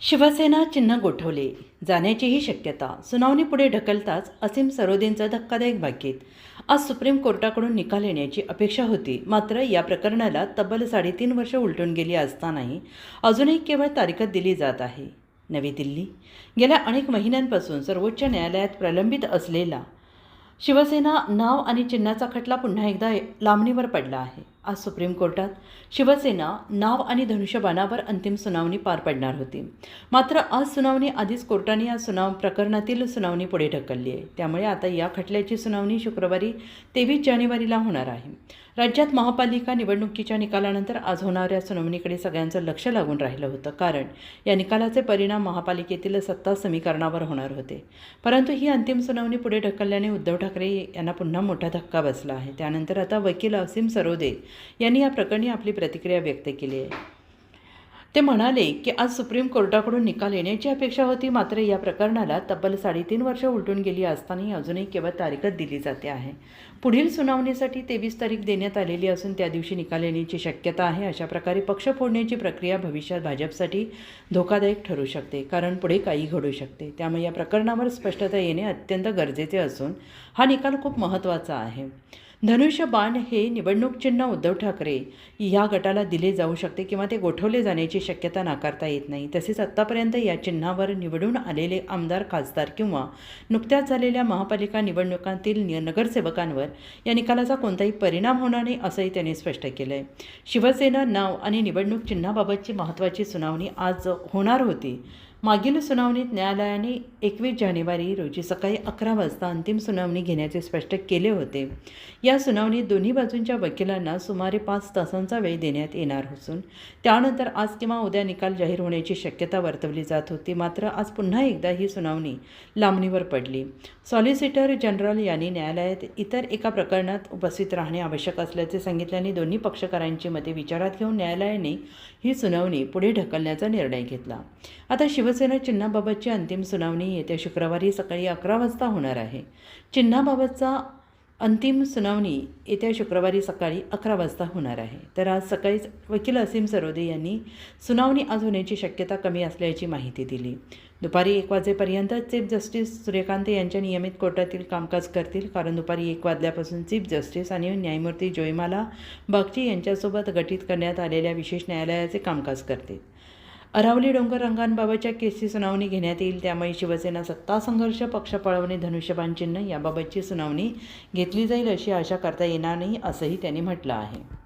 शिवसेना चिन्ह गोठवले. जाण्याचीही शक्यता. सुनावणी पुढे ढकलताच असीम सरोदेंचं धक्कादायक भाकीत आज सुप्रीम कोर्टाकडून निकाल येण्याची अपेक्षा होती. मात्र या प्रकरणाला तब्बल साडेतीन वर्ष उलटून गेली असतानाही अजूनही केवळ तारीखच दिली जात आहे. नवी दिल्ली. गेल्या अनेक महिन्यांपासून सर्वोच्च न्यायालयात प्रलंबित असलेला शिवसेना नाव आणि चिन्हाचा खटला पुन्हा एकदा लांबणीवर पडला आहे. आज सुप्रीम कोर्टात शिवसेना नाव आणि धनुष्यबाणावर अंतिम सुनावणी पार पडणार होती. मात्र आज सुनावणी आधीच कोर्टाने या सुनाव प्रकरणातील सुनावणी पुढे ढकलली आहे. त्यामुळे आता या खटल्याची सुनावणी शुक्रवारी तेवीस जानेवारीला होणार आहे. राज्यात महापालिका निवडणुकीच्या निकालानंतर आज होणाऱ्या सुनावणीकडे सगळ्यांचं लक्ष लागून राहिलं होतं. कारण या निकालाचे परिणाम महापालिकेतील सत्ता समीकरणावर होणार होते. परंतु ही अंतिम सुनावणी पुढे ढकलल्याने उद्धव ठाकरे यांना पुन्हा मोठा धक्का बसला आहे. त्यानंतर आता वकील असीम सरोदे यांनी या प्रकरणी आपली प्रतिक्रिया व्यक्त केली आहे. ते म्हणाले की आज सुप्रीम कोर्टाकडून निकाल येण्याची अपेक्षा होती मात्र या प्रकरणाला तब्बल साडेतीन वर्ष उलटून गेली असतानाही अजूनही केवळ तारीखच दिली जाते आहे. पुढील सुनावणीसाठी तेवीस तारीख देण्यात आलेली असून त्या दिवशी निकाल येण्याची शक्यता आहे अशा प्रकारे पक्ष फोडण्याची प्रक्रिया भविष्यात भाजपसाठी धोकादायक ठरू शकते कारण पुढे काही घडू शकते. त्यामुळे या प्रकरणावर स्पष्टता येणे अत्यंत गरजेचे असून हा निकाल खूप महत्त्वाचा आहे. धनुष्य बाण हे निवडणूक चिन्ह उद्धव ठाकरे ह्या गटाला दिले जाऊ शकते किंवा ते गोठवले जाण्याची शक्यता नाकारता येत नाही. तसेच आत्तापर्यंत या चिन्हावर निवडून आलेले आमदार खासदार किंवा नुकत्याच झालेल्या महापालिका निवडणुकांतील नगरसेवकांवर या निकालाचा कोणताही परिणाम होणार नाही असंही त्यांनी स्पष्ट केलं आहे शिवसेना नाव आणि निवडणूक चिन्हाबाबतची महत्त्वाची सुनावणी आज होणार होती. मागील सुनावणीत न्यायालयाने एकवीस जानेवारी रोजी सकाळी अकरा वाजता अंतिम सुनावणी घेण्याचे स्पष्ट केले होते. या सुनावणीत दोन्ही बाजूंच्या वकिलांना सुमारे पाच तासांचा वेळ देण्यात येणार असून त्यानंतर आज किंवा उद्या निकाल जाहीर होण्याची शक्यता वर्तवली जात होती. मात्र आज पुन्हा एकदा ही सुनावणी लांबणीवर पडली. सॉलिसिटर जनरल यांनी न्यायालयात इतर एका प्रकरणात उपस्थित राहणे आवश्यक असल्याचे सांगितल्याने दोन्ही पक्षकारांची मते विचारात घेऊन न्यायालयाने ही सुनावणी पुढे ढकलण्याचा निर्णय घेतला. आता शिवसेना चिन्हाबाबतची अंतिम सुनावणी येत्या शुक्रवारी सकाळी अकरा वाजता होणार आहे. चिन्हाबाबतचा अंतिम सुनावणी येत्या शुक्रवारी सकाळी अकरा वाजता होणार आहे. तर आज सकाळीच वकील असीम सरोदे यांनी सुनावणी आज होण्याची शक्यता कमी असल्याची माहिती दिली. दुपारी एक वाजेपर्यंत चीफ जस्टिस सूर्यकांत यांच्या नियमित कोर्टातील कामकाज करतील. कारण दुपारी एक वाजल्यापासून चीफ जस्टिस आणि न्यायमूर्ती जोयमाला बागची यांच्यासोबत गठीत करण्यात आलेल्या विशेष न्यायालयाचे कामकाज करतील. अरावली डोंगर रंगांबाबतच्या केसची सुनावणी घेण्यात येईल. त्यामुळे शिवसेना सत्ता संघर्ष पक्ष पळवणे धनुष्यबाण चिन्ह याबाबतची सुनावणी घेतली जाईल अशी आशा करता येणार नाही असंही त्यांनी म्हटलं आहे.